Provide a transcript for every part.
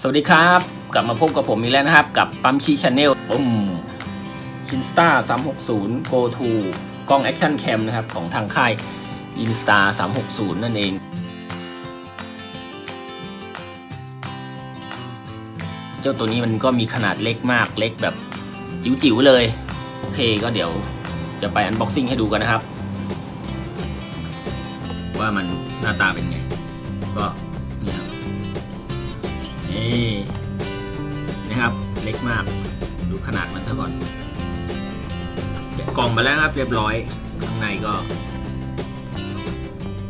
สวัสดีครับ กลับมาพบกับผมอีกแล้วนะครับ กับปั๊มชีชาแนลปุ่ม Insta 360 Go to กล้อง Action Cam นะครับ ของทางค่าย Insta 360นั่นเอง เจ้าตัวนี้มันก็มีขนาดเล็กมากเล็กแบบจิ๋วๆเลย โอเคก็เดี๋ยวจะไปอันบ็อกซิ่งให้ดูกันนะครับ ว่ามันหน้าตาเป็นไง ก็ นี่นะครับเล็กมากดูขนาดมันซะก่อนแกะกล่องมาแล้วครับเรียบร้อยข้างในก็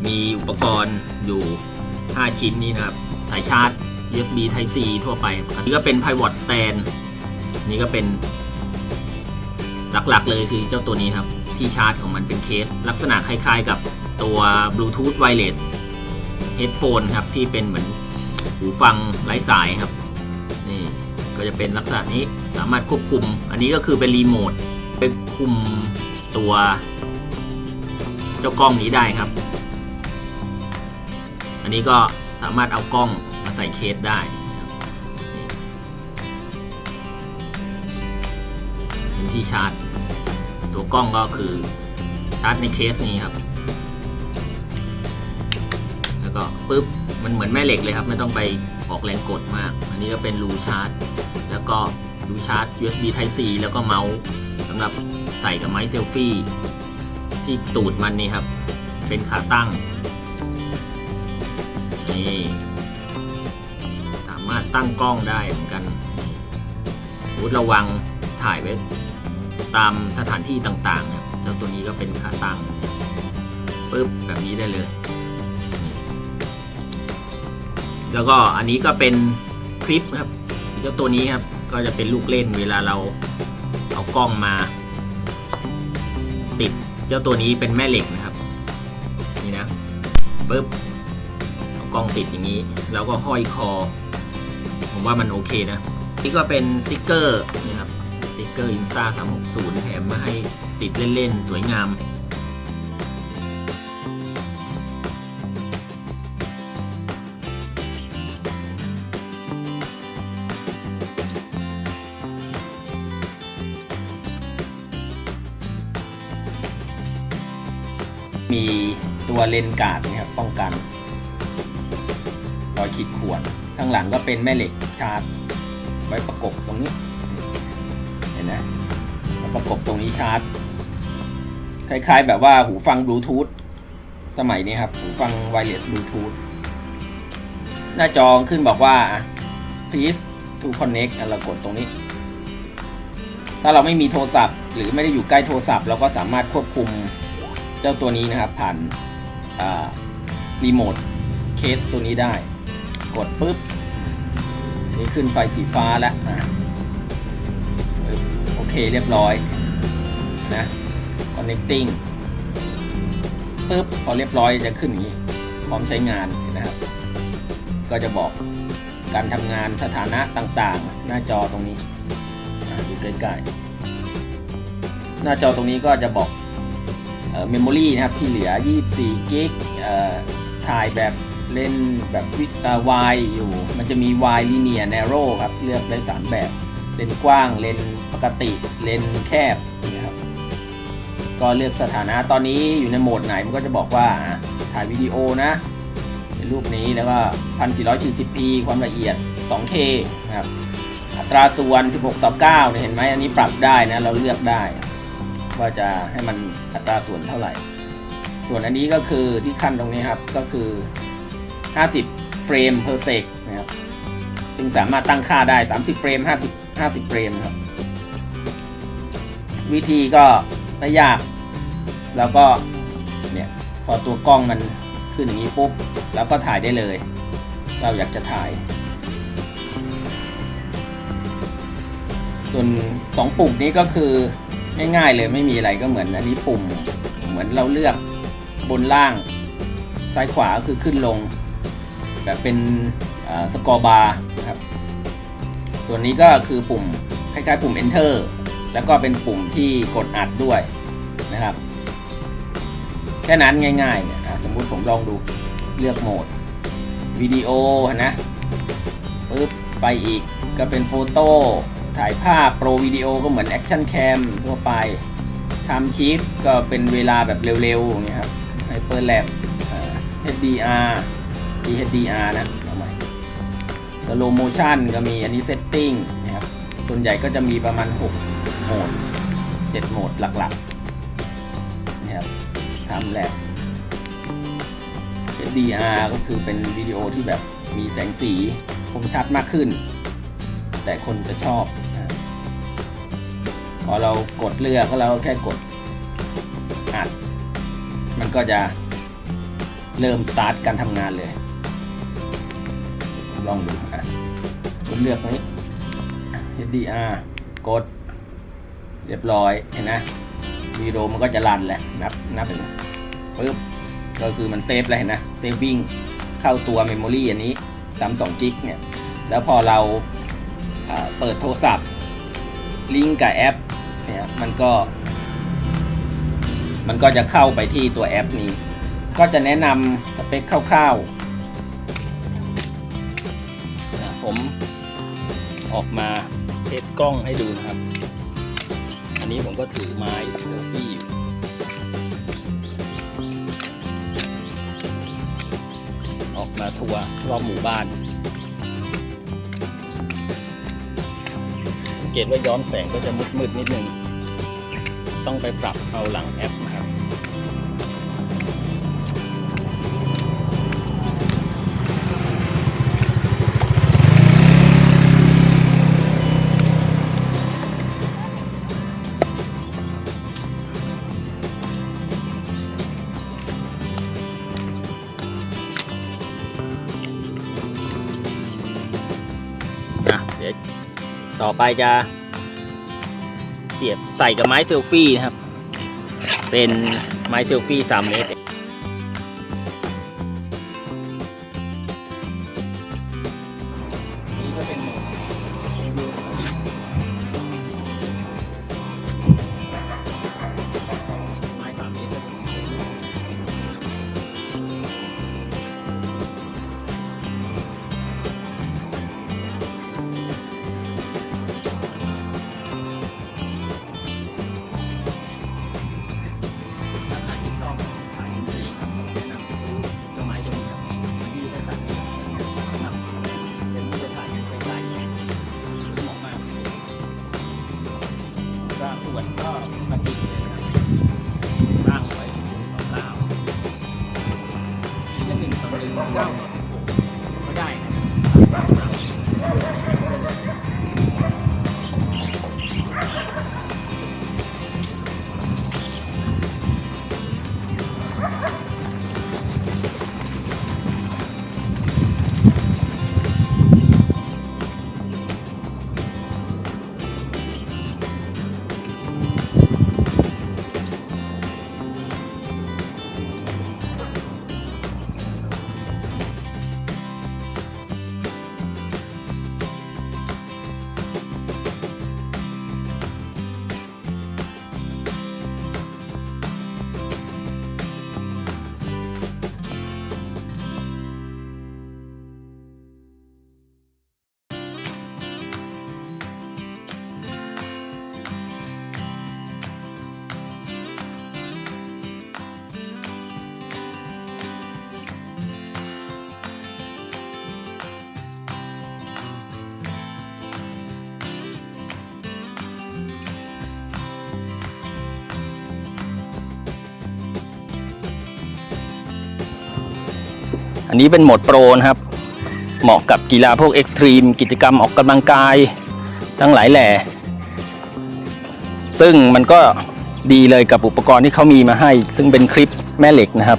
มีอุปกรณ์อยู่ 5 ชิ้นนี้นะครับสายชาร์จ USB Type C ทั่วไปนี่ก็เป็น Pivot Stand นี่ก็เป็นหลักๆเลยคือเจ้าตัวนี้ครับ ที่ชาร์จของมันเป็นเคส ลักษณะคล้ายๆกับตัว Bluetooth Wireless Headphone ครับ ที่เป็นเหมือน หูฟังไร้สายครับ นี่ก็จะเป็นลักษณะนี้สามารถควบคุม อันนี้ก็คือเป็นรีโมทไปคุมตัวเจ้ากล้องนี้ได้ครับ อันนี้ก็สามารถเอากล้องมาใส่เคสได้เป็นที่ชาร์จ ตัวกล้องก็คือชาร์จในเคสนี้ครับ แล้วก็ปุ๊บ มันเหมือนแม่เหล็กเลยครับ ไม่ต้องไปออกแรงกดมาก อันนี้ก็เป็นรูชาร์จ แล้วก็รูชาร์จ USB Type C แล้วก็เมาส์สำหรับใส่กับไม้เซลฟี่ ที่ตูดมันนี่ครับ เป็นขาตั้ง นี่สามารถตั้งกล้องได้เหมือนกันวุดระวังถ่ายไว้ตามสถานที่ต่างๆเนี่ยแล้วตัวนี้ก็เป็นขาตั้งปึ๊บแบบนี้ได้เลย แล้วก็อันนี้ก็เป็นคลิปครับเจ้าตัวนี้ครับ ก็จะเป็นลูกเล่นเวลาเราเอากล้องมา ติดเจ้าตัวนี้เป็นแม่เหล็กนะครับ นี่นะปึ๊บเอากล้องติดอย่างนี้ แล้วก็ห้อยคอ ผมว่ามันโอเคนะนี่ก็เป็นสติกเกอร์นี่ครับสติกเกอร์อินซ่า360 แถมมาให้ติดเล่นๆ สวยงาม ตัวเลนการ์ดนะครับป้องกันรอยขีดข่วนข้างหลังก็เป็นแม่เหล็กชาร์จไว้ประกบตรงนี้ เห็นนะประกบตรงนี้ชาร์จ คล้ายๆ แบบว่าหูฟังบลูทูธสมัยนี้ครับ หูฟังไวเลสบลูทูธหน้าจอขึ้นบอกว่า please to connect เรากดตรงนี้ ถ้าเราไม่มีโทรศัพท์ หรือไม่ได้อยู่ใกล้โทรศัพท์ เราก็สามารถควบคุมเจ้าตัวนี้นะครับผ่าน รีโมทเคสตัวนี้ได้ กดปุ๊บ นี่ขึ้นไฟสีฟ้าแล้วอโอเคเรียบร้อยนะ connecting ปุ๊บพอเรียบร้อยจะขึ้นอย่างนี้ พร้อมใช้งานนะครับ ก็จะบอกการทำงานสถานะต่างๆ หน้าจอตรงนี้อะดูใกล้ๆ หน้าจอตรงนี้ก็จะบอก เมมโมรีนะครับที่เหลือ 24 กิกถ่ายแบบเล่นแบบวิวายอยู่ มันจะมี Y linear narrow ครับ เลือกได้3แบบ เลนกว้าง เลนปกติ เลนแคบนะครับ ก็เลือกสถานะตอนนี้อยู่ในโหมดไหนมันก็จะบอกว่าถ่ายวิดีโอนะเป็นรูปนี้แล้วก็ 1440p ความละเอียด 2K นะครับ อัตราส่วน 16 ต่อ 9เนี่ยเห็นไหมอันนี้ปรับได้นะ เราเลือกได้ ว่าจะให้มันอัตราส่วนเท่าไหร่ ส่วนอันนี้ก็คือที่ขั้นตรงนี้ครับก็คือ 50 เฟรม per sec นะครับซึ่งสามารถตั้งค่าได้ 30 เฟรม 50 50 เฟรมครับ วิธีก็ไม่ยาก แล้วก็เนี่ยพอตัวกล้องมันขึ้นอย่างนี้ปุ๊บ แล้วก็ถ่ายได้เลย เราอยากจะถ่าย ส่วน 2 ปุ่มนี้ก็คือ ง่ายๆเลยไม่มีอะไรก็เหมือนอันนี้ปุ่ม เหมือนเราเลือกบนล่าง ซ้ายขวาก็คือขึ้นลง แบบเป็นสกอร์บาร์นะครับส่วนนี้ก็คือปุ่มคล้ายๆปุ่ม enter แล้วก็เป็นปุ่มที่กดอัดด้วยนะครับ แค่นั้นง่ายๆเนี่ยสมมุติผมลองดูเลือกโหมดวิดีโอนะปึ๊บไปอีกก็เป็นโฟโต้ ถ่ายภาพโปรวิดีโอก็เหมือนแอคชั่นแคมทั่วไปทำชีฟก็เป็นเวลาแบบเร็วๆอย่างเงี้ยครับไฮเปอร์แลบ HDR HDR นะเอาใหม่สโลโมชันก็มีอันนี้เซตติ้งนะครับส่วนใหญ่ก็จะมีประมาณ 6 โหมด 7 โหมดหลักๆนะครับทำแลบ HDR ก็คือเป็นวิดีโอที่แบบมีแสงสีคมชัดมากขึ้น แต่คนจะชอบ พอเรากดเลือกก็เราแค่กดอัด มันก็จะเริ่มสตาร์ทการทำงานเลย ลองดูอะกดเลือกนี้ HDR กด เรียบร้อยเห็นนะวิดีโอมันก็จะรันแหละนับนับถึงปึ๊บก็คือมันเซฟแล้วเห็นนะเซฟวิ่งเข้าตัวเมมโมรีอันนี้32กิกเนี่ย แล้วพอเราเปิดโทรศัพท์ ลิงก์กับแอป เนี่ยมันก็ มันก็จะเข้าไปที่ตัวแอปนี้ ก็จะแนะนำสเปคคร่าวๆผมออกมาเทสกล้องให้ดูนะครับ อันนี้ผมก็ถือไม้เซลฟี่อยู่ออกมาทัวร์รอบหมู่บ้านสังเกตว่าย้อนแสงก็จะมืดๆนิดนึง ต้องไปปรับเอาหลังแอปนะครับอะเดี๋ยวต่อไปจะ เสียบใส่กับไม้เซลฟี่นะครับ เป็นไม้เซลฟี่3เมตร นนี้เป็นโหมดโปรนะครับ เหมาะกับกีฬาพวกเอ็กซ์ตรีมกิจกรรมออกกำลังกายทั้งหลายแหล่ ซึ่งมันก็ดีเลยกับอุปกรณ์ที่เขามีมาให้ ซึ่งเป็นคลิปแม่เหล็กนะครับ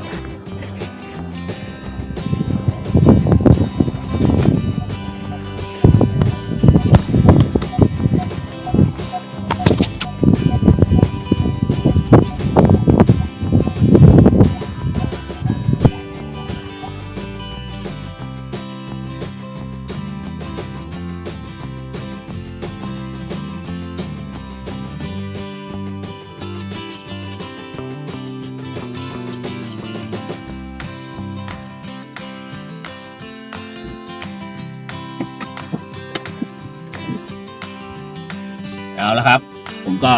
เอาละครับ ผมก็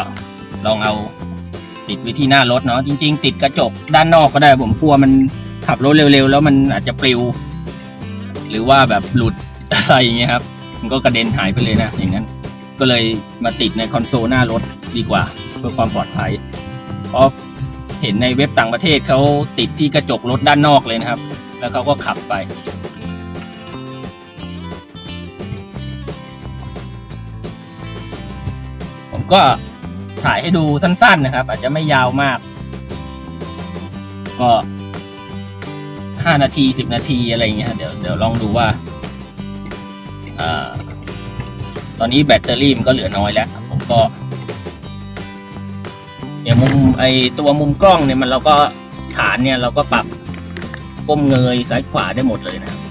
ลองเอาติดไว้ที่หน้ารถเนาะจริง ๆ ติดกระจกด้านนอกก็ได้ ผมกลัวมันขับรถเร็วๆ แล้วมันอาจจะปลิว หรือว่าแบบหลุดอะไรอย่างเงี้ยครับ มันก็กระเด็นหายไปเลยนะอย่างนั้น ก็เลยมาติดในคอนโซลหน้ารถดีกว่า เพื่อความปลอดภัยเพราะเห็นในเว็บต่างประเทศเขาติดที่กระจกรถด้านนอกเลยนะครับ แล้วเขาก็ขับไป ก็ถ่ายให้ดูสั้น ๆนะครับ อาจจะไม่ยาวมาก ก็ห้านาทีสิบนาทีอะไรอย่างเงี้ยเดี๋ยวเดี๋ยวลองดูว่าอตอนนี้แบตเตอรี่มันก็เหลือน้อยแล้วผมก็เดี๋ยมุมไอตัวมุมกล้องเนี่ยมันเราก็ฐานเนี่ยเราก็ปรับก้มเงยซ้ายขวาได้หมดเลยนะครับ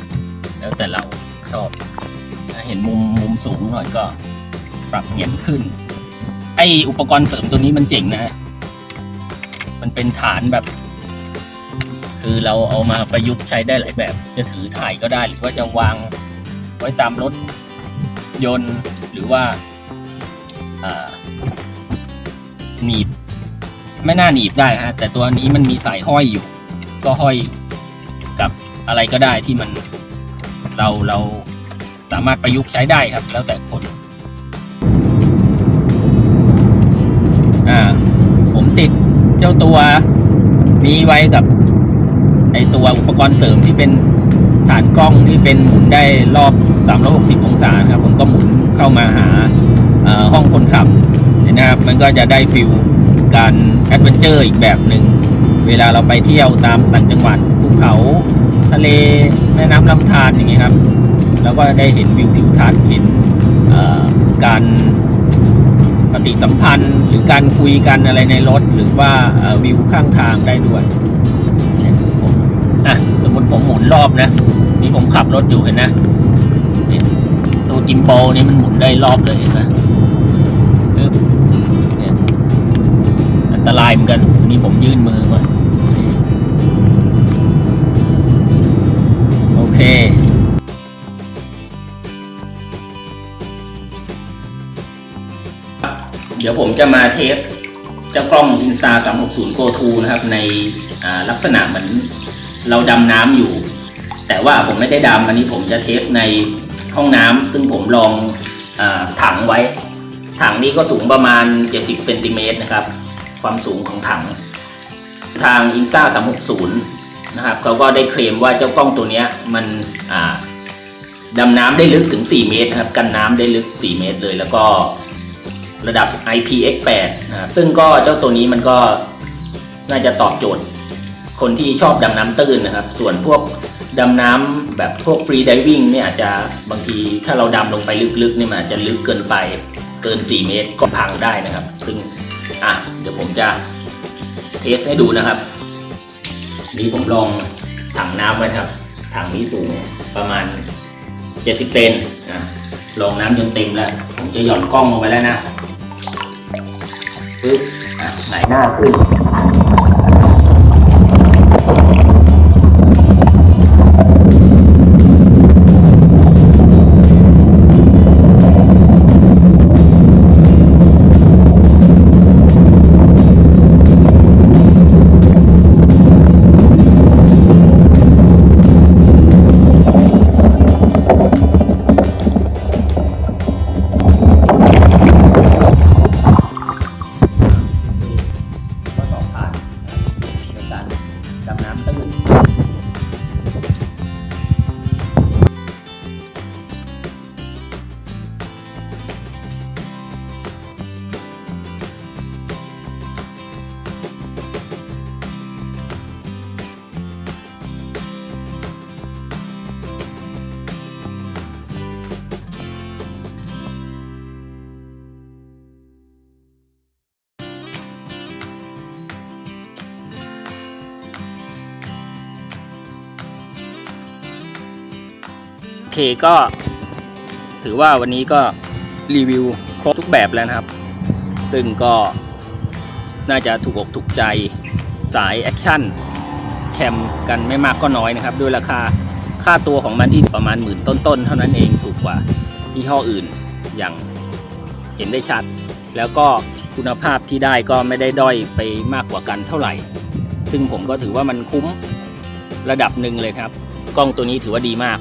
แล้วแต่เราชอบเห็นมุมมุมสูงหน่อยก็ปรับเงียนขึ้น ไออุปกรณ์เสริมตัวนี้มันเจ๋งนะ มันเป็นฐานแบบ คือเราเอามาประยุกต์ใช้ได้หลายแบบ จะถือถ่ายก็ได้หรือว่าจะวางไว้ตามรถยนต์หรือว่าอ่าหนีบไม่น่าหนีบได้ฮะแต่ตัวนี้มันมีสายห้อยอยู่ ก็ห้อยกับอะไรก็ได้ที่มันเราเราสามารถประยุกต์ใช้ได้ครับ แล้วแต่คน อ่า ผมติดเจ้าตัวนี้ไว้กับ ไอตัวอุปกรณ์เสริมที่เป็นฐานกล้องที่เป็นหมุนได้รอบ 360 องศาครับ ผมก็หมุนเข้ามาหาห้องคนขับนะครับ มันก็จะได้ฟิลการแอดเวนเจอร์อีกแบบหนึ่ง เวลาเราไปเที่ยวตามต่างจังหวัดภูเขา ทะเลแม่น้ำลำธารอย่างเงี้ยครับ แล้วก็ได้เห็นวิวทิวทัศน์เห็นการ ปฏิสัมพันธ์ หรือการคุยกันอะไรในรถ หรือว่าวิวข้างทางได้ด้วยเนี่ยผมอะสมมติผมหมุนรอบนะนี่ผมขับรถอยู่เห็นนะตัวกิมโบนี่มันหมุนได้รอบเลยเห็นไหมอันตรายเหมือนกันนี่ผมยื่นมือมาโอเค เดี๋ยวผมจะมาเทสเจ้ากล้อง Insta 360 Go 2นะครับ ในลักษณะเหมือนเราดำน้ำอยู่ แต่ว่าผมไม่ได้ดำอันนี้ผมจะเทสในห้องน้ำซึ่งผมลองอถังไว้ ถังนี้ก็สูงประมาณ 70เซนติเมตรนะครับ ความสูงของถัง ทาง Insta 360 นะครับเขาก็ได้เคลมว่าเจ้ากล้องตัวนี้มันดำน้ำได้ลึกถึง 4 เมตรนะครับ กันน้ำได้ลึก 4 เมตรเลยแล้วก็ ระดับ IPX8 นะครับซึ่งก็เจ้าตัวนี้มันก็น่าจะตอบโจทย์ คนที่ชอบดำน้ำตื้นนะครับ ส่วนพวกดำน้ำแบบพวกฟรีดิวิ่งเนี่ยอาจจะบางทีถ้าเราดำลงไปลึกๆเนี่ยมันอาจจะลึกเกินไปเกิน 4 เมตรก็พังได้นะครับ ซึ่งอะเดี๋ยวผมจะเทสให้ดูนะครับนี่ผมลองถังน้ำไว้ครับถังนี้สูงประมาณ 70 เซนนะลองน้ำจนเต็มแล้ว ผมจะหย่อนกล้องลงไปแล้วนะ ปึ๊บอะไหนหน้าขึ้น เคก็ ถือว่าวันนี้ก็รีวิวครบทุกแบบแล้วนะครับ ซึ่งก็น่าจะถูกอกถูกใจสายแอคชั่นแคมกันไม่มากก็น้อยนะครับ ด้วยราคาค่าตัวของมันที่ประมาณหมื่นต้นๆ เท่านั้นเองถูกกว่ายี่ห้ออื่นอย่างเห็นได้ชัด แล้วก็คุณภาพที่ได้ก็ไม่ได้ด้อยไปมากกว่ากันเท่าไหร่ ซึ่งผมก็ถือว่ามันคุ้มระดับหนึ่งเลยครับ กล้องตัวนี้ถือว่าดีมาก